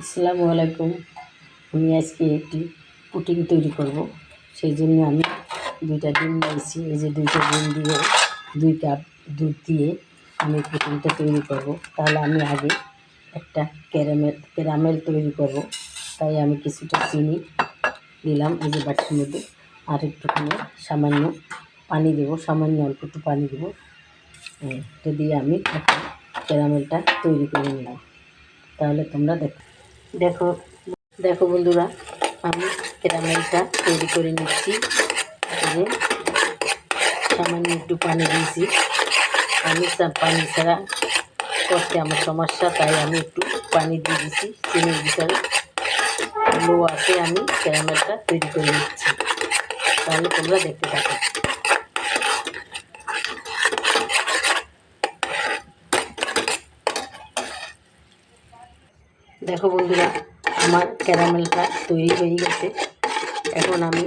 আসসালামু আলাইকুম। আমি আজকে একটি পুটিং তৈরি করব। সেই জন্য আমি দুইটা ডিম নিয়েছি। এই যে দুইটা ডিম দিয়ে, দুই কাপ দুধ দিয়ে আমি পুটিংটা তৈরি করব। তাহলে আমি আগে একটা ক্যারামেল ক্যারামেল তৈরি করব। তাই আমি কিছুটা চিনি দিলাম এই যে বাটির মধ্যে। আর একটুখানি সামান্য পানি দেবো, সামান্য অল্প একটু পানি দেবো। এটা দিয়ে আমি ক্যারামেলটা তৈরি করে নিলাম। তাহলে তোমরা দেখো। দেখো দেখো বন্ধুরা, আমি ক্যারামেলটা তৈরি করে নিচ্ছি। সামান্য একটু পানি দিয়েছি। আমি পানি ছাড়া করতে আমার সমস্যা, তাই আমি একটু পানি দিয়ে দিচ্ছি চিনির ভিতরে। লো আছে আমি ক্যারামেলটা তৈরি করে নিচ্ছি। তাহলে তোমরা দেখতে থাকো। দেখো বন্ধুরা, আমার ক্যারামেলটা তৈরি হয়ে গেছে। এখন আমি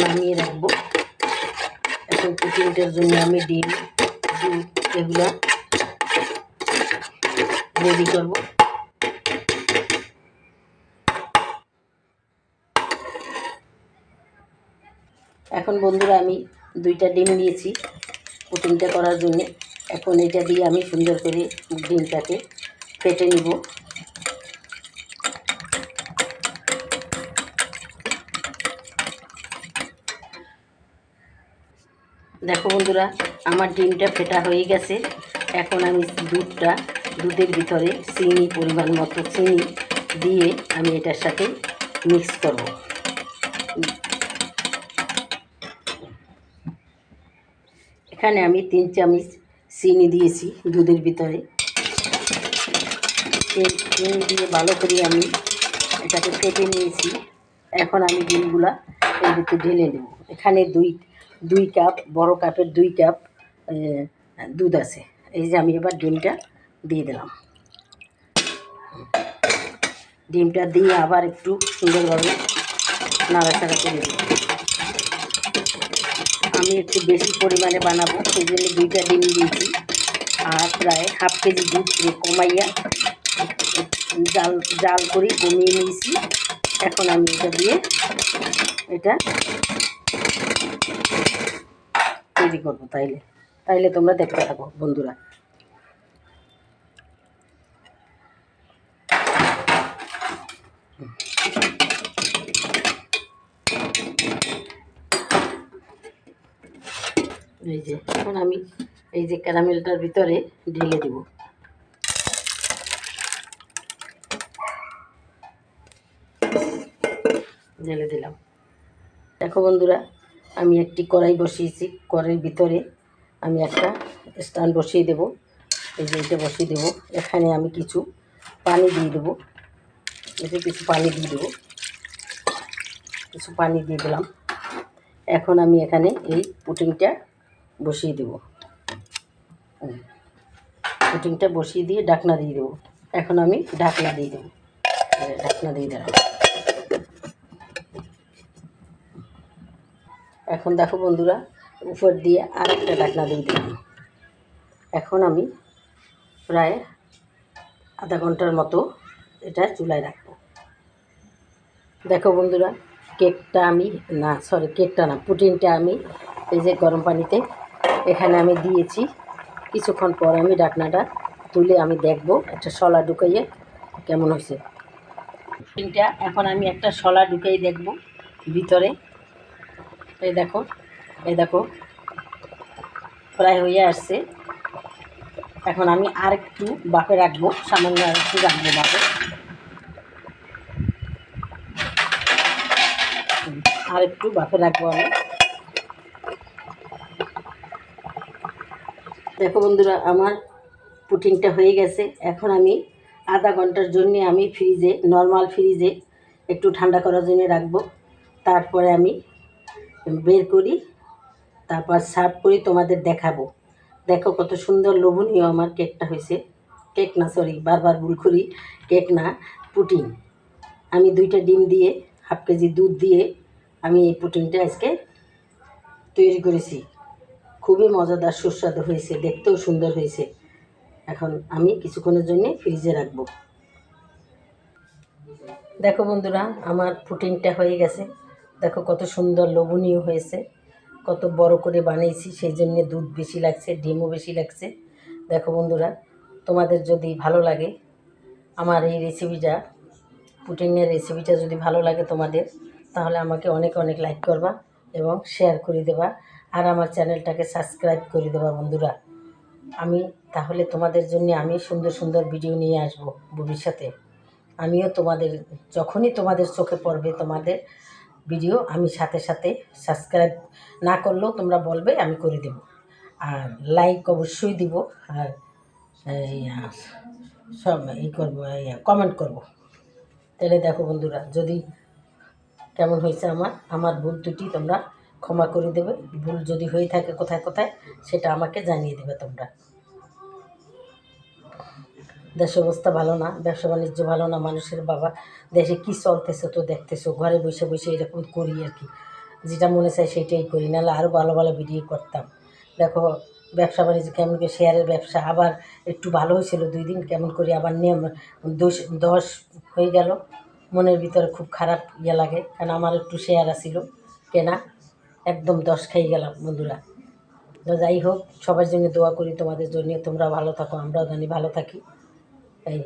নামিয়ে রাখব। এখন কুকিংটার জন্য আমি ডিম, দুধ এগুলা রেডি করব। এখন বন্ধুরা, আমি দুইটা ডিম নিয়েছি কুকিংটা করার জন্য। এখন এটা দিয়ে আমি সুন্দর করে ডিমটাকে ফেটে নিব। দেখো বন্ধুরা, আমার ডিমটা ফেটা হয়ে গেছে। এখন আমি দুধটা, দুধের ভিতরে চিনি পরিমাণ মতো চিনি দিয়ে আমি এটার সাথে মিক্স করব। এখানে আমি তিন চামচ চিনি দিয়েছি দুধের ভিতরে। চিনি দিয়ে ভালো করে আমি এটাকে ফেটে নিয়েছি। এখন আমি ডিমগুলা এর ভিতরে ঢেলে নেব। এখানে দুই দুই কাপ, বড় কাপের দুই কাপ দুধ আছে। এই যে আমি এবার ডিমটা দিয়ে দিলাম। ডিমটা দিয়ে আবার একটু সুন্দরভাবে নাড়াচাড়া করে দেব আমি একটু বেশি পরিমাণে বানাবো, সেই জন্য দুইটা ডিম দিয়েছি। আর প্রায় হাফ কেজি দুধ কমাইয়া জাল জাল করে কমিয়ে নিয়েছি। এখন আমি এটা দিয়ে এটা তৈরি করব তাইলে। তাইলে তোমরা দেখতে থাকো, বন্ধুরা। এই যে, এখন আমি এই যে ক্যারামেলটার ভিতরে ঢেলে দেব। ঢেলে দিলাম। দেখো বন্ধুরা আমি একটি কড়াই বসিয়েছি, কড়াইয়ের ভিতরে আমি একটা স্ট্যান্ড বসিয়ে দেব। এই যে এটা বসিয়ে দেবো। এখানে আমি কিছু পানি দিয়ে দেবো। এতে কিছু পানি দিয়ে দেবো। কিছু পানি দিয়ে দিলাম। এখন আমি এখানে এই পুটিংটা বসিয়ে দেবো। পুটিংটা বসিয়ে দিয়ে ডাকনা দিয়ে দেবো। এখন আমি ঢাকনা দিয়ে দেবো। ঢাকনা দিয়ে দিলাম। এখন দেখো বন্ধুরা, উপর দিয়ে আর একটা ঢাকনা দিয়ে দিলাম। এখন আমি প্রায় আধা ঘণ্টার মতো এটা চুলায় রাখব। দেখো বন্ধুরা, কেকটা আমি, না সরি কেকটা না, পুটিনটা আমি এই যে গরম পানিতে এখানে আমি দিয়েছি। কিছুক্ষণ পর আমি ডাকনাটা তুলে আমি দেখব একটা শলা ঢুকাইয়ে কেমন হয়েছে। পুটিনটা, এখন আমি একটা শলা ঢুকাই দেখব ভিতরে। এই দেখো এই দেখো, প্রায় হয়ে আসছে। এখন আমি আর একটু বাপে রাখব, সামান্য আর একটু রাখব বাপে। আর একটু বাপে রাখব আমি। দেখো বন্ধুরা, আমার পুটিংটা হয়ে গেছে। এখন আমি আধা ঘণ্টার জন্য আমি ফ্রিজে নর্মাল ফ্রিজে একটু ঠান্ডা করার জন্য রাখব। তারপরে আমি বের করি, তারপর সার্ভ করি, তোমাদের দেখাবো। দেখো কত সুন্দর লোভনীয় আমার কেকটা হয়েছে। কেক না সরি বারবার ভুল করি। কেক না পুটিং আমি দুইটা ডিম দিয়ে হাফ কেজি দুধ দিয়ে আমি এই পুটিংটা আজকে তৈরি করেছি। খুবই মজাদার, সুস্বাদু হয়েছে, দেখতেও সুন্দর হয়েছে। এখন আমি কিছুক্ষণের জন্য ফ্রিজে রাখব। দেখো বন্ধুরা, আমার পুটিংটা হয়ে গেছে। দেখো কত সুন্দর লোভনীয় হয়েছে। কত বড় করে বানিয়েছি, সেই জন্য দুধ বেশি লাগছে, ডিমও বেশি লাগছে। দেখো বন্ধুরা, তোমাদের যদি ভালো লাগে আমার এই রেসিপিটা পুটিংয়ের রেসিপিটা যদি ভালো লাগে তোমাদের, তাহলে আমাকে অনেক অনেক লাইক করবা এবং শেয়ার করে দেবা। আর আমার চ্যানেলটাকে সাবস্ক্রাইব করে দেবা বন্ধুরা। আমি তাহলে তোমাদের জন্য আমি সুন্দর সুন্দর ভিডিও নিয়ে আসব ভবিষ্যতে। আমিও তোমাদের, যখনই তোমাদের চোখে পড়বে তোমাদের ভিডিও আমি সাথে সাথে সাবস্ক্রাইব না করলেও তোমরা বলবে, আমি করে দেব। আর লাইক অবশ্যই দিব, আর সব ই করব কমেন্ট করব। তাহলে দেখো বন্ধুরা, যদি কেমন হয়েছে আমার আমার ভুল দুটি তোমরা ক্ষমা করে দেবে। ভুল যদি হয়ে থাকে কোথায় কোথায়, সেটা আমাকে জানিয়ে দেবে তোমরা। দেশ অবস্থা ভালো না, ব্যবসা বাণিজ্য ভালো না, মানুষের বাবা দেশে কি চলতেছে তো দেখতেছো, ঘরে বসে বসে এরকম করি আর কি। যেটা মনে চায় সেটাই করি, নাহলে আরও ভালো ভালো ভিডিও করতাম। দেখো, ব্যবসা বাণিজ্য কেমন করে শেয়ারের ব্যবসা আবার একটু ভালো হয়েছিল, দুই দিন কেমন করে আবার নিয়ম দোষ দশ হয়ে গেল। মনের ভিতরে খুব খারাপ ইয়ে লাগে, কারণ আমার একটু শেয়ার আসিল কেনা, একদম দশ খেয়ে গেলাম বন্ধুরা। তো যাই হোক, সবার জন্য দোয়া করি তোমাদের জন্য, তোমরা ভালো থাকো, আমরাও জানি ভালো থাকি। এই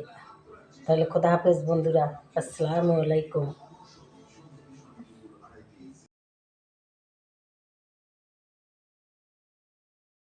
তাহলে খোদা হাফেজ বন্ধুরা আসসালামু আলাইকুম।